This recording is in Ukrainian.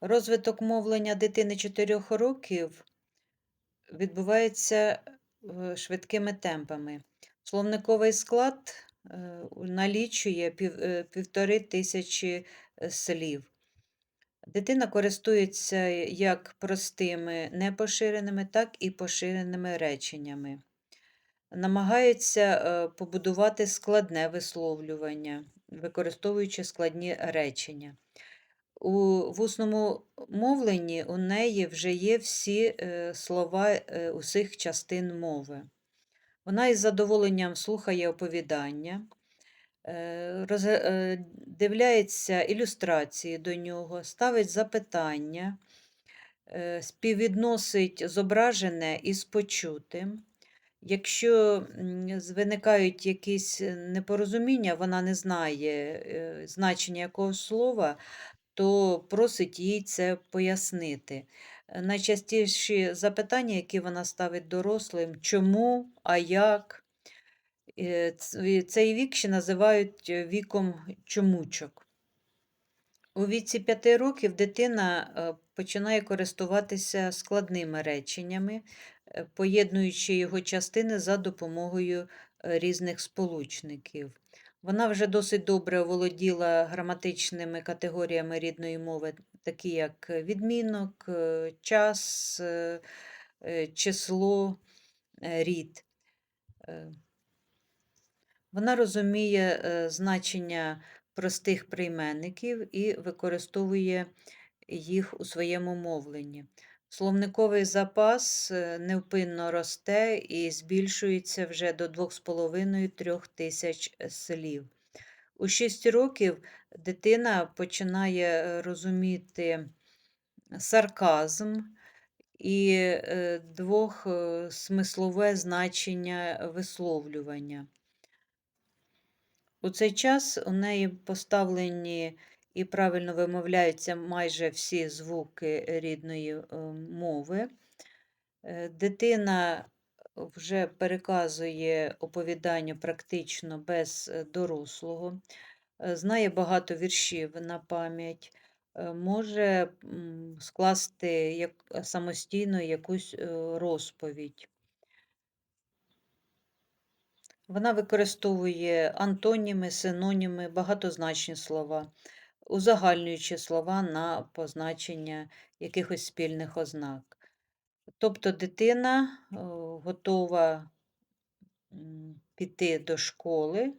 Розвиток мовлення дитини 4 років відбувається е, швидкими темпами. Словниковий склад е, налічує е, півтори тисячі слів. Дитина користується як простими непоширеними, так і поширеними реченнями. Намагається побудувати складне висловлювання, використовуючи складні речення. У вусному мовленні у неї вже є всі е, слова е, усіх частин мови. Вона із задоволенням слухає оповідання, е, дивляється ілюстрації до нього, ставить запитання, співвідносить зображене із почутим. Якщо виникають якісь непорозуміння, вона не знає значення якогось слова, то просить їй це пояснити. Е, Найчастіші запитання, які вона ставить дорослим, чому, а як. Е, Цей вік ще називають е, віком чомучок. У віці 5 років дитина починає користуватися складними реченнями, поєднуючи його частини за допомогою різних сполучників. Вона вже досить добре володіла граматичними категоріями рідної мови, такі як відмінок, е, час, е, е, число, рід. Вона розуміє значення простих прийменників і використовує їх у своєму мовленні. Словниковий запас е, невпинно росте і збільшується вже до 2,5-3 тисяч слів. У 6 років дитина починає е, розуміти сарказм і е, двохсмислове значення висловлювання. У цей час у неї поставлені і правильно вимовляються майже всі звуки рідної е, мови. Е, Дитина вже переказує оповідання практично без е, дорослого, знає багато віршів на пам'ять, може скласти самостійно якусь розповідь. Вона використовує антоніми, синоніми, багатозначні слова, узагальнюючи слова на позначення якихось спільних ознак. Тобто дитина готова піти до школи